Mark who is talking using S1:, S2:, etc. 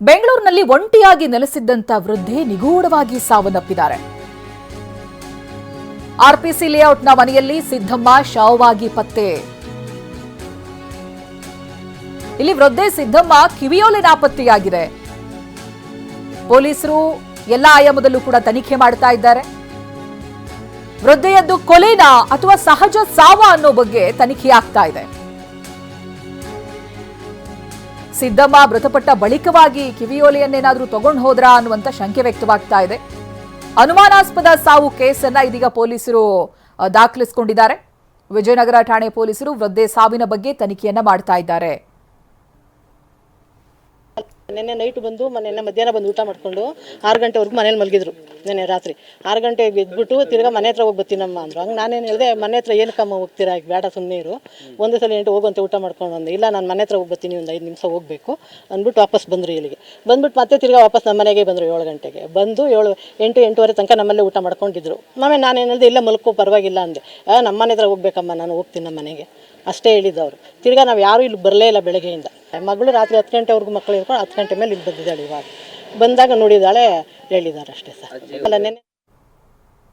S1: ಬೆಂಗಳೂರಿನಲ್ಲಿ ಒಂಟಿಯಾಗಿ ನೆಲೆಸಿದ್ದಂತ ವೃದ್ಧೆ ನಿಗೂಢವಾಗಿ ಸಾವನ್ನಪ್ಪಿದ್ದಾರೆ. ಆರ್ಪಿಸಿ ಲೇಔಟ್ನ ಮನೆಯಲ್ಲಿ ಸಿದ್ದಮ್ಮ ಶವವಾಗಿ ಪತ್ತೆ. ಇಲ್ಲಿ ವೃದ್ಧೆ ಸಿದ್ದಮ್ಮ ಕಿವಿಯೋಲೆ ನಾಪತ್ತೆಯಾಗಿದೆ ಪೊಲೀಸರು ಎಲ್ಲ ಆಯಾಮದಲ್ಲೂ ಕೂಡ ತನಿಖೆ ಮಾಡ್ತಾ ಇದ್ದಾರೆ. ವೃದ್ಧೆಯದ್ದು ಕೊಲೆನಾ ಅಥವಾ ಸಹಜ ಸಾವ ಅನ್ನೋ ಬಗ್ಗೆ ತನಿಖೆ ಆಗ್ತಾ ಇದೆ. ಸಿದ್ದಮ್ಮ ಮೃತಪಟ್ಟ ಬಳಿಕವಾಗಿ ಕಿವಿಯೋಲೆಯನ್ನೇನಾದರೂ ತಗೊಂಡು ಹೋದ್ರಾ ಅನ್ನುವಂತ ಶಂಕೆ ವ್ಯಕ್ತವಾಗ್ತಾ ಇದೆ. ಅನುಮಾನಾಸ್ಪದ ಸಾವು ಕೇಸನ್ನ ಇದೀಗ ಪೊಲೀಸರು ದಾಖಲಿಸಿಕೊಂಡಿದ್ದಾರೆ. ವಿಜಯನಗರ ಠಾಣೆ ಪೊಲೀಸರು ವೃದ್ಧೆ ಸಾವಿನ ಬಗ್ಗೆ ತನಿಖೆಯನ್ನ ಮಾಡ್ತಾ ಇದ್ದಾರೆ.
S2: ನೈಟ್ ಬಂದು ನಿನ್ನೆ ಮಧ್ಯಾಹ್ನ ಬಂದು ಊಟ ಮಾಡ್ಕೊಂಡು ಆರು ಗಂಟೆವರೆಗೂ ಮನೇಲಿ ಮಲಗಿದ್ರು. ನಿನ್ನೆ ರಾತ್ರಿ. ಆರು ಗಂಟೆಗೆ ಎದ್ಬಿಟ್ಟು ತಿರ್ಗಾ ಮನೆ ಹತ್ರ ಹೋಗಿ ಬರ್ತೀನಮ್ಮ ಅಂದರು. ಹಂಗೆ ನಾನೇನು ಹೇಳಿದೆ, ಮನೆ ಹತ್ರ ಏನಕ್ಕಮ್ಮ ಹೋಗ್ತೀರಾ, ಈಗ ಬೇಡ ಸುಮ್ಮನೆ ಇರು. ಒಂದೇ ಸಲ ಎಂಟು ಹೋಗುವಂತೆ ಊಟ ಮಾಡ್ಕೊಂಡು ಅಂದೆ ಇಲ್ಲ, ನಾನು ಮನೆ ಹತ್ರ ಹೋಗಿ ಬರ್ತೀನಿ ಒಂದು ಐದು ನಿಮಿಷ ಹೋಗಬೇಕು ಅಂದ್ಬಿಟ್ಟು ವಾಪಸ್ ಬಂದರು ಇಲ್ಲಿಗೆ. ಬಂದ್ಬಿಟ್ಟು ಮತ್ತೆ ತಿರ್ಗಾ ವಾಪಸ್ ನಮ್ಮ ಮನೆಗೆ ಬಂದರು ಏಳು ಗಂಟೆಗೆ. ಬಂದು ಏಳು, ಎಂಟು, ಎಂಟೂವರೆ ತನಕ ನಮ್ಮಲ್ಲೇ ಊಟ ಮಾಡ್ಕೊಂಡಿದ್ರು. ಆಮೇಲೆ ನಾನೇನು ಹೇಳಿದೆ, ಇಲ್ಲ ಮಲ್ಕು, ಪರವಾಗಿಲ್ಲ ಅಂದೆ. ನಮ್ಮ ಮನೆ ಹತ್ರ ಹೋಗ್ಬೇಕಮ್ಮ, ನಾನು ಹೋಗ್ತೀನಿ ನಮ್ಮ ಮನೆಗೆ. ಅಷ್ಟೇ ಹೇಳಿದ್ದವರು ತಿರ್ಗಾ ನಾವು ಯಾರೂ ಇಲ್ಲಿ ಬರಲೇ ಇಲ್ಲ ಬೆಳಗ್ಗೆಯಿಂದ. ಮಗಳು ರಾತ್ರಿ ಹತ್ತು ಗಂಟೆವರೆಗೂ ಮಕ್ಕಳು ಇರ್ಕೊಂಡು ಹತ್ತು ಗಂಟೆ ಮೇಲೆ ಇಲ್ಲಿ ಬಂದಿದ್ದಾಳೆ ಇವಾಗ. ಬಂದಾಗ ನೋಡಿದಾಳೆ ಹೇಳಿದ್ದಾರೆ ಅಷ್ಟೇ ಸರ್ ಅಲ್ಲ ನೆನ್ನೆ